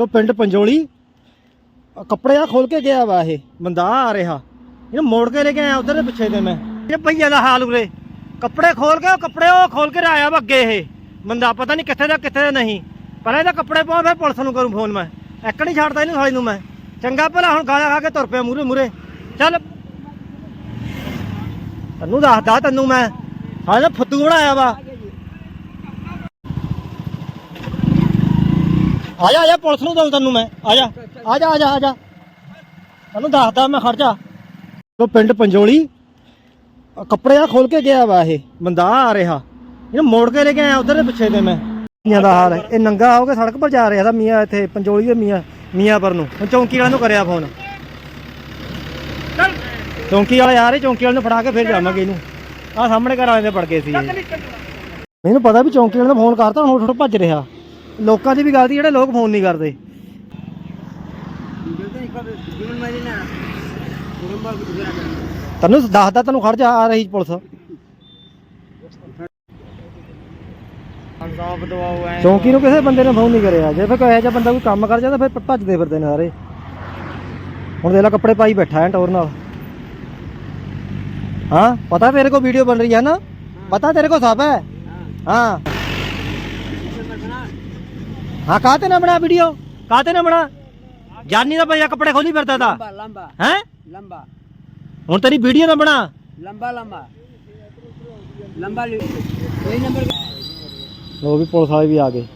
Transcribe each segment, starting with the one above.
ਉਹ ਪਿੰਡ ਪੰਜੋਲੀ। ਕੱਪੜੇ ਆ ਖੋਲ ਕੇ ਗਿਆ ਵਾ ਇਹ। ਬੰਦਾ ਆ ਰਿਹਾ। ਇਹਨੂੰ ਮੋੜ ਕੇ ਲੈ ਕੇ ਆਇਆ ਉਧਰ ਦੇ ਪਿੱਛੇ ਤੇ ਮੈਂ। ਇਹ ਭਈਆ ਦਾ ਹਾਲ ਉਰੇ। ਕੱਪੜੇ ਖੋਲ ਕੇ ਉਹ ਕੱਪੜੇ ਉਹ ਖੋਲ ਕੇ ਆਇਆ ਵਾ ਅੱਗੇ ਇਹ। ਬੰਦਾ ਪਤਾ ਨਹੀਂ ਕਿੱਥੇ ਦਾ ਕਿੱਥੇ ਦਾ ਨਹੀਂ। ਪਰ ਇਹਦਾ ਕੱਪੜੇ ਪਾਉ ਫਿਰ ਪੁਲਿਸ ਨੂੰ ਕਰੂੰ ਫੋਨ ਮੈਂ। ਇੱਕ ਨਹੀਂ ਛੱਡਦਾ ਇਹਨੂੰ ਸਾਲੀ ਨੂੰ ਮੈਂ। ਚੰਗਾ ਭਲਾ ਹੁਣ ਗਾਲਾਂ ਖਾ ਕੇ ਤੁਰ ਪਿਆ ਮੂਰੇ ਮੂਰੇ ਚੱਲ। ਤੈਨੂੰ ਦੱਸਦਾ ਤੈਨੂੰ ਮੈਂ। ਸਾਲੇ ਨੇ ਬਣਾਇਆ ਵਾ। ਆ ਜਾ ਆ ਜਾ ਪੁਲਿਸ ਨੂੰ ਦਊਂ ਤੈਨੂੰ ਮੈਂ। ਆ ਜਾ ਆ ਜਾ ਆ ਜਾ ਆ ਜਾ ਤੈਨੂੰ ਦੱਸਦਾ ਮੈਂ, ਖੜ ਜਾ। ਉਹ ਪਿੰਡ ਪੰਜੋਲੀ ਕੱਪੜੇ ਆ ਖੋਲ ਕੇ ਗਿਆ ਵਾ ਇਹ, ਬੰਦਾ ਆ ਰਿਹਾ। ਇਹਨੂੰ ਮੋੜ ਕੇ ਲੈ ਕੇ ਆਇਆ ਉਧਰ ਦੇ ਪਿੱਛੇ ਤੇ ਮੈਂ। ਮੀਆਂ ਦਾ ਹਾਲ ਹੈ। ਇਹ ਨੰਗਾ ਹੋ ਕੇ ਸੜਕ ਪਰ ਜਾ ਰਿਹਾ ਦਾ ਮੀਆਂ ਇੱਥੇ, ਪੰਜੋਲੀ ਦੇ ਮੀਆਂ ਮੀਆਂਪੁਰ ਨੂੰ। ਚੌਂਕੀ ਵਾਲਿਆਂ ਨੂੰ ਕਰਿਆ ਫੋਨ। ਚੌਂਕੀ ਵਾਲੇ ਆ ਰਹੇ, ਚੌਂਕੀ ਵਾਲੇ ਨੂੰ ਫੜਾ ਕੇ ਫਿਰ ਜਾਵਾਂਗੇ ਇਹਨੂੰ। ਆ ਸਾਹਮਣੇ ਘਰ ਵਾਲੇ ਦੇ ਪੜ ਗਏ ਸੀ ਮੈਨੂੰ ਪਤਾ ਵੀ ਚੌਂਕੀ ਵਾਲੇ ਨੂੰ ਫੋਨ ਕਰਤਾ, ਹੁਣ ਥੋੜਾ ਭੱਜ ਰਿਹਾ। ਲੋਕਾਂ ਦੀ ਵੀ ਗਲਤੀ, ਜਿਹੜੇ ਲੋਕ ਫੋਨ ਨਹੀਂ ਕਰਦੇ। ਤੈਨੂੰ ਦੱਸਦਾ, ਤੈਨੂੰ ਖੜ ਜਾ, ਆ ਰਹੀ ਪੁਲਿਸ। ਸਾਫ਼ ਦਵਾਓ ਐ ਚੌਂਕੀ ਨੂੰ ਕਿਸੇ ਬੰਦੇ ਨੇ ਫੋਨ ਨਹੀਂ ਕਰਿਆ। ਜੇ ਫਿਰ ਕੋਈ ਇਹੋ ਜਿਹਾ ਬੰਦਾ ਕੋਈ ਕੰਮ ਕਰ ਜਾਂਦਾ, ਫਿਰ ਭੱਜਦੇ ਫਿਰਦੇ ਨੇ ਸਾਰੇ। ਹੁਣ ਦੇਖ ਲੈ, ਕੱਪੜੇ ਪਾਈ ਬੈਠਾ ਹੈ ਟੋਰ ਨਾਲ। ਹਾਂ, ਪਤਾ ਤੇਰੇ ਕੋ ਵੀਡੀਓ ਬਣ ਰਹੀ ਹੈ ਨਾ? ਪਤਾ ਤੇਰੇ ਕੋ ਸਭ ਹੈ? ਹਾਂ। ਹਾਂ ਕਾਹਤੇ ਨਾ ਬਣਾ ਵੀਡੀਓ ਕਾਹਤੇ ਨਾ ਬਣਾ? ਜਾਨੀ ਦਾ ਭਈਆ ਕੱਪੜੇ ਖੋਲੀ ਫਿਰਦਾ ਤਾ। ਲੰਬਾ ਲੰਬਾ। ਹੈ? ਲੰਬਾ। ਹੁਣ ਤੇਰੀ ਵੀਡੀਓ ਨਾ ਬਣਾ। ਲੰਬਾ ਲੰਬਾ। ਲੰਬਾ ਕੋਈ ਨੰਬਰ ਲੋ ਵੀ ਪੁਲਿਸ ਵਾਲੇ ਵੀ ਆ ਗਏ।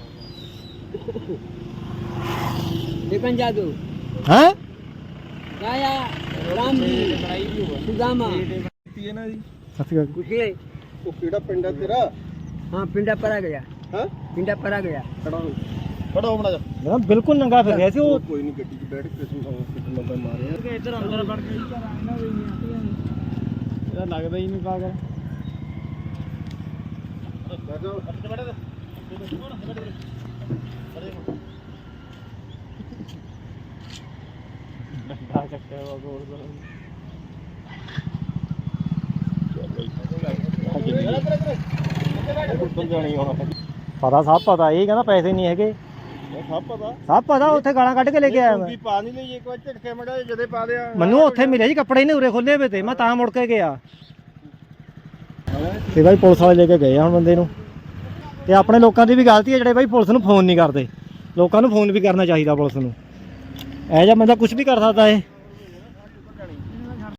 ਦੇਖਣ ਜਾਦੂ? ਹੈ? ਗਾਇਆ ਰਾਮ ਜੀ। ਸੁਦਾਮਾ। ਸਤਿ ਕੁਛੇ ਉਹ ਕਿਹੜਾ ਪਿੰਡ ਹੈ ਤੇਰਾ? ਹਾਂ ਪਿੰਡਾ ਪਰਾ ਗਿਆ। ਹਾਂ? ਪਿੰਡਾ ਪਰਾ ਗਿਆ। ਖੜਾ ਹੋ। ਖੜਾ ਹੋ ਬਣਾ ਜਾ। ਮੈਂ ਬਿਲਕੁਲ ਨੰਗਾ ਫਿਰ ਰਿਹਾ ਸੀ ਉਹ। ਕੋਈ ਨਹੀਂ ਗੱਡੀ 'ਚ ਬੈਠ ਕੇ ਤੂੰ ਕਿਤੇ ਲੰਬਾ ਮਾਰਿਆ ਇੱਧਰ ਅੰਦਰ ਵੜ ਕੇ। ਇਹਦਾ ਲੱਗਦਾ ਹੀ ਨਹੀਂ ਪਾਗਲ। ਪਤਾ ਸਭ ਪਤਾ ਇਹ ਕਹਿੰਦਾ ਪੈਸੇ ਨਹੀਂ ਹੈਗੇ। ਸਭ ਪਤਾ ਸਭ ਪਤਾ ਉੱਥੇ ਗਾਲਾਂ ਕੱਢ ਕੇ ਲੈ ਕੇ ਆਇਆ ਮੈਂ। ਵੀ ਪਾ ਨਹੀਂ ਲਈ ਇੱਕ ਵਾਰ ਝਟਕੇ ਮੜਾ ਜਦੇ ਪਾ ਲਿਆ। ਮੈਨੂੰ ਉੱਥੇ ਮਿਲਿਆ ਜੀ ਕੱਪੜੇ ਨੇ ਉਰੇ ਖੋਲੇ ਹੋਏ ਤੇ ਮੈਂ ਤਾਂ ਮੁੜ ਕੇ ਗਿਆ। ਤੇ ਬਾਈ ਪੁਲਿਸ ਵਾਲੇ ਲੈ ਕੇ ਗਏ ਆ ਹੁਣ ਬੰਦੇ ਨੂੰ। ਤੇ ਆਪਣੇ ਲੋਕਾਂ ਦੀ ਵੀ ਗਲਤੀ ਹੈ ਜਿਹੜੇ ਬਾਈ ਪੁਲਿਸ ਨੂੰ ਫੋਨ ਨਹੀਂ ਕਰਦੇ। ਲੋਕਾਂ ਨੂੰ ਫੋਨ ਵੀ ਕਰਨਾ ਚਾਹੀਦਾ ਪੁਲਿਸ ਨੂੰ। ਇਹ ਜਿਹਾ ਬੰਦਾ ਕੁਝ ਵੀ ਕਰ ਸਕਦਾ ਏ